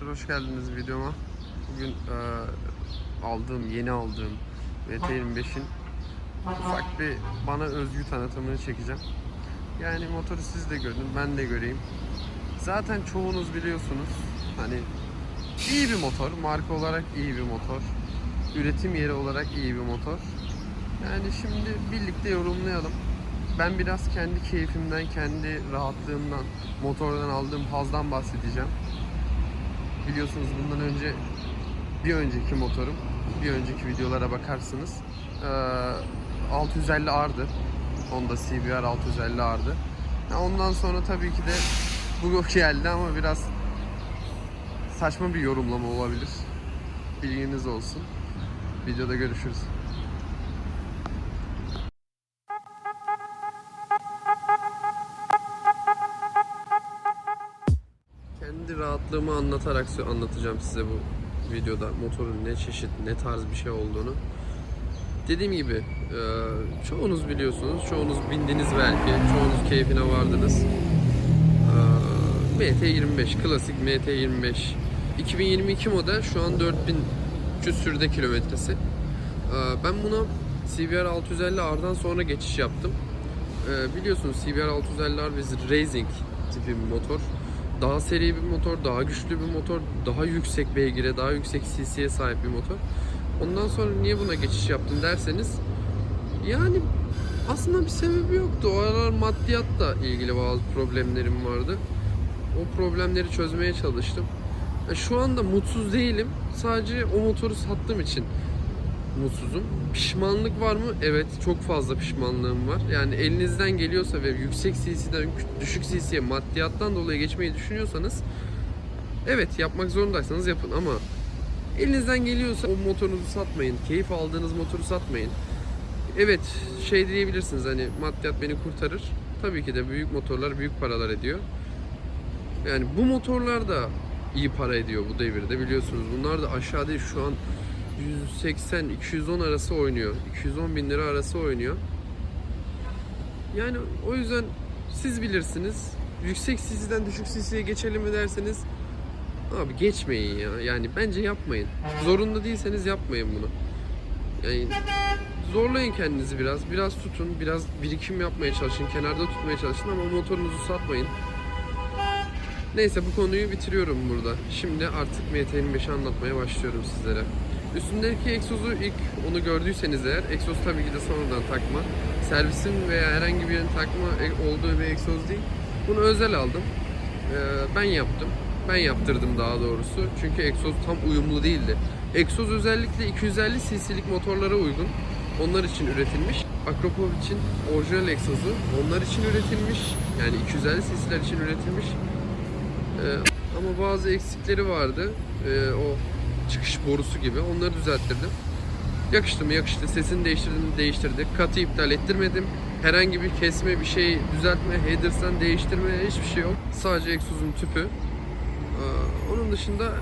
Arkadaşlar hoş geldiniz videoma. Bugün e, aldığım, yeni aldığım VT25'in ufak bir bana özgü tanıtımını çekeceğim. Yani motoru siz de görün, ben de göreyim. Zaten çoğunuz biliyorsunuz. Hani iyi bir motor, marka olarak iyi bir motor. Üretim yeri olarak iyi bir motor. Yani şimdi birlikte yorumlayalım. Ben biraz kendi keyfimden, kendi rahatlığımdan, motordan aldığım hazdan bahsedeceğim. Biliyorsunuz bundan önce bir önceki motorum, bir önceki videolara bakarsınız. Ee, 650 R'dı. Honda CBR 650 R'dı. Ondan sonra tabii ki de bu geldi ama biraz saçma bir yorumlama olabilir. Bilginiz olsun. Videoda görüşürüz. Kendi rahatlığımı anlatarak anlatacağım size bu videoda motorun ne çeşit, ne tarz bir şey olduğunu. Dediğim gibi e, çoğunuz biliyorsunuz, çoğunuz bindiniz belki, çoğunuz keyfine vardınız. E, MT25, klasik MT25. 2022 model, şu an 4000 küsürde kilometresi. E, ben buna CBR 650 R'dan sonra geçiş yaptım. Biliyorsunuz CBR 650 R biz racing tipi bir motor. Daha seri bir motor, daha güçlü bir motor, daha yüksek beygire, daha yüksek CC'ye sahip bir motor. Ondan sonra niye buna geçiş yaptım derseniz yani aslında bir sebebi yoktu. O aralar maddiyatla ilgili bazı problemlerim vardı. O problemleri çözmeye çalıştım. E, Şu anda mutsuz değilim. Sadece o motoru sattığım için mutsuzum. Pişmanlık var mı? Evet, çok fazla pişmanlığım var. Yani elinizden geliyorsa ve yüksek CC'den düşük CC'ye maddiyattan dolayı geçmeyi düşünüyorsanız evet yapmak zorundaysanız yapın ama elinizden geliyorsa o motorunuzu satmayın. Keyif aldığınız motoru satmayın. Evet şey diyebilirsiniz hani maddiyat beni kurtarır. Tabii ki de büyük motorlar büyük paralar ediyor. Yani bu motorlar da iyi para ediyor bu devirde biliyorsunuz. Bunlar da aşağı değil şu an 180-210 arası oynuyor. 210 bin lira arası oynuyor. Yani o yüzden siz bilirsiniz. Yüksek CC'den düşük CC'ye geçelim mi derseniz abi geçmeyin ya. Yani bence yapmayın. Zorunda değilseniz yapmayın bunu. Yani zorlayın kendinizi biraz. Biraz tutun. Biraz birikim yapmaya çalışın. Kenarda tutmaya çalışın ama motorunuzu satmayın. Neyse bu konuyu bitiriyorum burada. Şimdi artık MT25'i anlatmaya başlıyorum sizlere. Üstündeki egzozu ilk onu gördüyseniz eğer egzoz tabii ki de sonradan takma. Servisin veya herhangi bir yerin takma e- olduğu bir egzoz değil. Bunu özel aldım. Ee, ben yaptım. Ben yaptırdım daha doğrusu. Çünkü egzoz tam uyumlu değildi. Egzoz özellikle 250 cc'lik motorlara uygun. Onlar için üretilmiş. Akropovic'in orijinal egzozu onlar için üretilmiş. Yani 250 cc'ler için üretilmiş. Ee, ama bazı eksikleri vardı. Ee, o çıkış borusu gibi. Onları düzelttirdim. Yakıştı mı yakıştı. Sesini değiştirdim değiştirdik. Katı iptal ettirmedim. Herhangi bir kesme, bir şey düzeltme, headers'tan değiştirme hiçbir şey yok. Sadece egzozun tüpü. Ee, onun dışında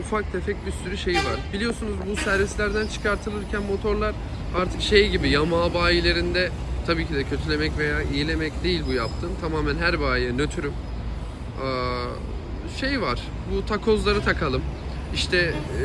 ufak tefek bir sürü şey var. Biliyorsunuz bu servislerden çıkartılırken motorlar artık şey gibi Yamaha bayilerinde tabii ki de kötülemek veya iyilemek değil bu yaptığım. Tamamen her bayiye nötrüm. Ee, şey var. Bu takozları takalım. İşte e,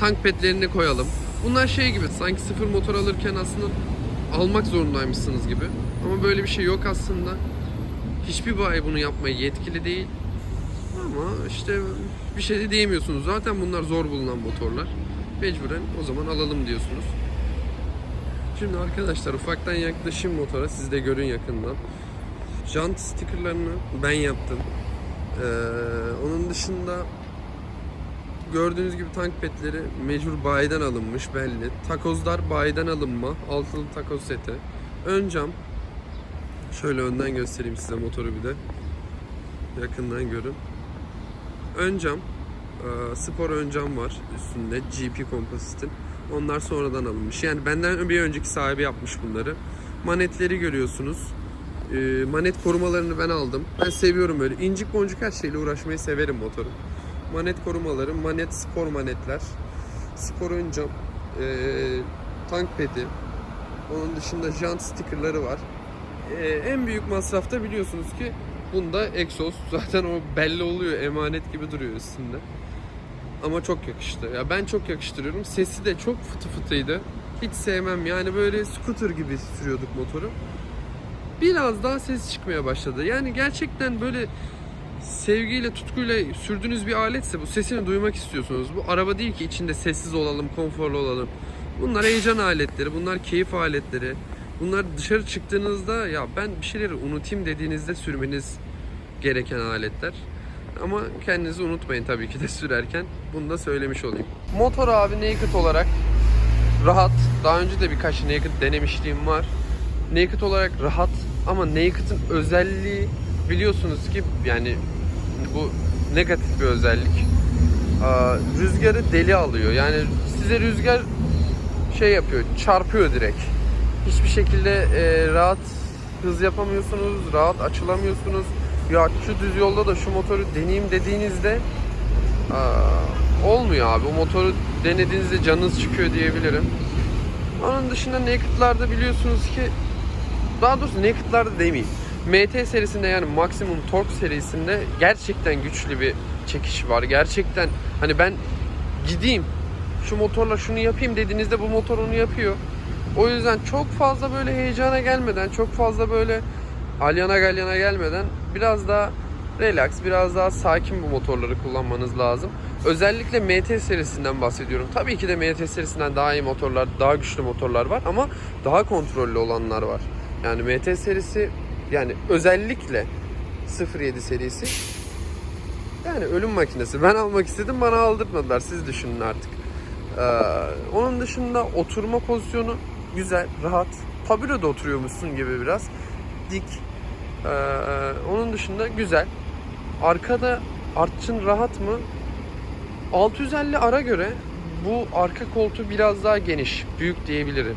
tank petlerini koyalım. Bunlar şey gibi sanki sıfır motor alırken aslında almak zorundaymışsınız gibi. Ama böyle bir şey yok aslında. Hiçbir bayi bunu yapmaya yetkili değil. Ama işte bir şey de diyemiyorsunuz. Zaten bunlar zor bulunan motorlar. Mecburen o zaman alalım diyorsunuz. Şimdi arkadaşlar ufaktan yaklaşayım motora. Siz de görün yakından. Jant stickerlarını ben yaptım. Ee, onun dışında gördüğünüz gibi tank petleri mecbur bayiden alınmış belli. Takozlar bayiden alınma. Altılı takoz seti. Ön cam. Şöyle önden göstereyim size motoru bir de. Yakından görün. Ön cam. e, spor ön cam var üstünde. GP Composite'in. Onlar sonradan alınmış. Yani benden bir önceki sahibi yapmış bunları. Manetleri görüyorsunuz. E, manet korumalarını ben aldım. Ben seviyorum böyle. incik boncuk her şeyle uğraşmayı severim motoru. Manet korumaları, manet spor manetler. Spor ön cam. e, tank pedi. Onun dışında jant stickerları var. E, en büyük masrafta biliyorsunuz ki bunda egzoz. Zaten o belli oluyor. Emanet gibi duruyor üstünde. ama çok yakıştı. Ya ben çok yakıştırıyorum. Sesi de çok fıtı fıtıydı. Hiç sevmem yani böyle scooter gibi sürüyorduk motoru. Biraz daha ses çıkmaya başladı. Yani gerçekten böyle sevgiyle, tutkuyla sürdüğünüz bir aletse bu sesini duymak istiyorsunuz. Bu araba değil ki içinde sessiz olalım, konforlu olalım. Bunlar heyecan aletleri, bunlar keyif aletleri. Bunlar dışarı çıktığınızda ya ben bir şeyleri unutayım dediğinizde sürmeniz gereken aletler. Ama kendinizi unutmayın tabii ki de sürerken. Bunu da söylemiş olayım. Motor abi naked olarak rahat. Daha önce de birkaç naked denemişliğim var. Naked olarak rahat ama naked'ın özelliği biliyorsunuz ki yani bu negatif bir özellik. Aa, rüzgarı deli alıyor. Yani size rüzgar şey yapıyor, çarpıyor direkt. Hiçbir şekilde e, rahat hız yapamıyorsunuz, rahat açılamıyorsunuz. Ya şu düz yolda da şu motoru deneyeyim dediğinizde olmuyor abi. O motoru denediğinizde canınız çıkıyor diyebilirim. Onun dışında naked'larda biliyorsunuz ki daha doğrusu naked'larda demeyeyim. MT serisinde yani Maximum Torque serisinde gerçekten güçlü bir çekiş var. Gerçekten hani ben gideyim şu motorla şunu yapayım dediğinizde bu motor onu yapıyor. O yüzden çok fazla böyle heyecana gelmeden, çok fazla böyle alyana galyana gelmeden biraz daha relax, biraz daha sakin bu motorları kullanmanız lazım. Özellikle MT serisinden bahsediyorum. Tabii ki de MT serisinden daha iyi motorlar, daha güçlü motorlar var ama daha kontrollü olanlar var. Yani MT serisi yani özellikle 07 serisi yani ölüm makinesi. Ben almak istedim bana aldırmadılar. Siz düşünün artık. Ee, onun dışında oturma pozisyonu güzel, rahat. Tabure'de oturuyormuşsun gibi biraz. Dik. Ee, onun dışında güzel. Arkada artçın rahat mı? 650 ara göre bu arka koltuğu biraz daha geniş, büyük diyebilirim.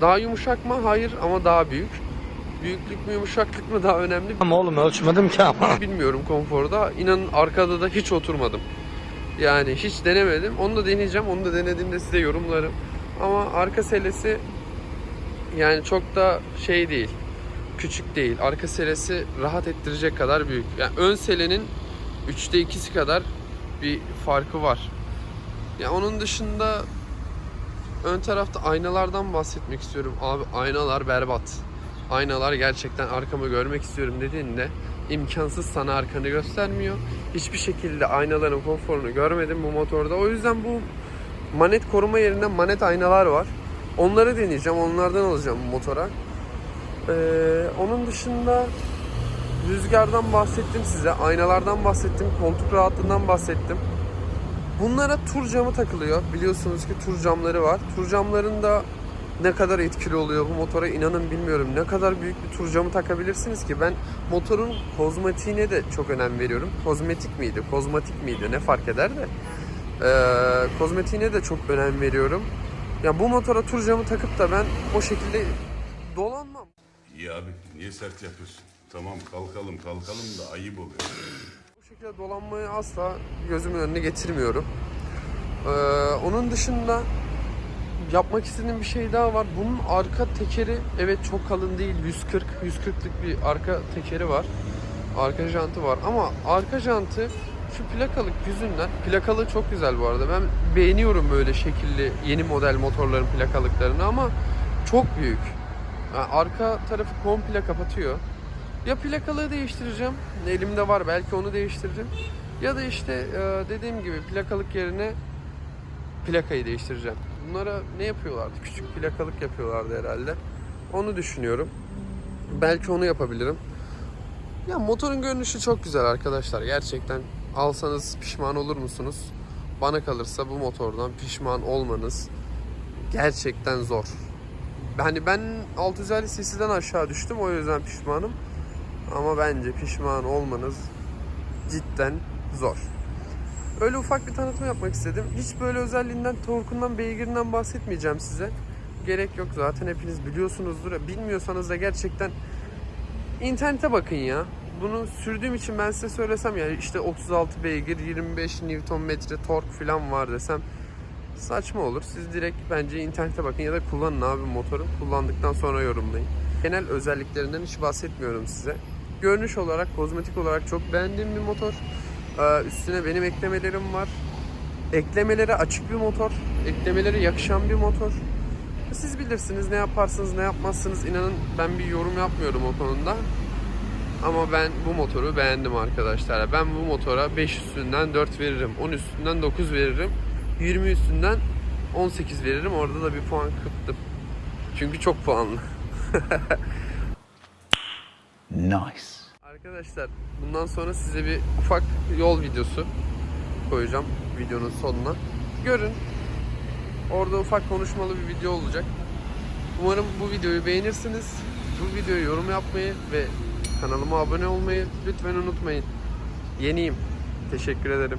Daha yumuşak mı? Hayır ama daha büyük. Büyüklük mü yumuşaklık mı daha önemli Ama oğlum ölçmedim ki ama. bilmiyorum konforda. İnanın arkada da hiç oturmadım. Yani hiç denemedim. Onu da deneyeceğim. Onu da denediğimde size yorumlarım. Ama arka selesi yani çok da şey değil. Küçük değil. Arka selesi rahat ettirecek kadar büyük. Yani ön selenin 3'te 2'si kadar bir farkı var. Ya onun dışında ön tarafta aynalardan bahsetmek istiyorum. Abi aynalar berbat. Aynalar gerçekten arkamı görmek istiyorum dediğinde imkansız sana arkanı göstermiyor. Hiçbir şekilde aynaların konforunu görmedim bu motorda. O yüzden bu manet koruma yerine manet aynalar var. Onları deneyeceğim. Onlardan alacağım bu motora. Ee, onun dışında rüzgardan bahsettim size. Aynalardan bahsettim. Koltuk rahatlığından bahsettim. Bunlara tur camı takılıyor. Biliyorsunuz ki tur camları var. Tur camlarında ne kadar etkili oluyor bu motora inanın bilmiyorum. Ne kadar büyük bir tur camı takabilirsiniz ki ben motorun kozmetiğine de çok önem veriyorum. Kozmetik miydi, kozmatik miydi ne fark eder de. Ee, kozmetiğine de çok önem veriyorum. Ya bu motora tur camı takıp da ben o şekilde dolanmam. İyi abi niye sert yapıyorsun? Tamam kalkalım kalkalım da ayıp oluyor. Bu şekilde dolanmayı asla gözümün önüne getirmiyorum. Ee, onun dışında yapmak istediğim bir şey daha var. Bunun arka tekeri evet çok kalın değil. 140 140'lık bir arka tekeri var. Arka jantı var ama arka jantı şu plakalık yüzünden plakalı çok güzel bu arada. Ben beğeniyorum böyle şekilli yeni model motorların plakalıklarını ama çok büyük. Yani arka tarafı komple kapatıyor. Ya plakalığı değiştireceğim. Elimde var belki onu değiştiririm. Ya da işte e, dediğim gibi plakalık yerine plakayı değiştireceğim. Bunlara ne yapıyorlardı? Küçük plakalık yapıyorlardı herhalde. Onu düşünüyorum. Belki onu yapabilirim. Ya motorun görünüşü çok güzel arkadaşlar. Gerçekten alsanız pişman olur musunuz? Bana kalırsa bu motordan pişman olmanız gerçekten zor. Hani ben 650 cc'den aşağı düştüm o yüzden pişmanım. Ama bence pişman olmanız cidden zor. Öyle ufak bir tanıtım yapmak istedim. Hiç böyle özelliğinden, torkundan, beygirinden bahsetmeyeceğim size. Gerek yok zaten hepiniz biliyorsunuzdur. Bilmiyorsanız da gerçekten internete bakın ya. Bunu sürdüğüm için ben size söylesem yani işte 36 beygir, 25 Nm tork falan var desem saçma olur. Siz direkt bence internete bakın ya da kullanın abi motoru. Kullandıktan sonra yorumlayın. Genel özelliklerinden hiç bahsetmiyorum size. Görünüş olarak, kozmetik olarak çok beğendiğim bir motor. Ee, üstüne benim eklemelerim var. Eklemeleri açık bir motor. Eklemeleri yakışan bir motor. Siz bilirsiniz ne yaparsınız ne yapmazsınız. İnanın ben bir yorum yapmıyorum o konuda. Ama ben bu motoru beğendim arkadaşlar. Ben bu motora 5 üstünden 4 veririm. 10 üstünden 9 veririm. 20 üstünden 18 veririm. Orada da bir puan kırptım. Çünkü çok puanlı. Nice. Arkadaşlar bundan sonra size bir ufak yol videosu koyacağım videonun sonuna. Görün. Orada ufak konuşmalı bir video olacak. Umarım bu videoyu beğenirsiniz. Bu videoyu yorum yapmayı ve kanalıma abone olmayı lütfen unutmayın. Yeniyim. Teşekkür ederim.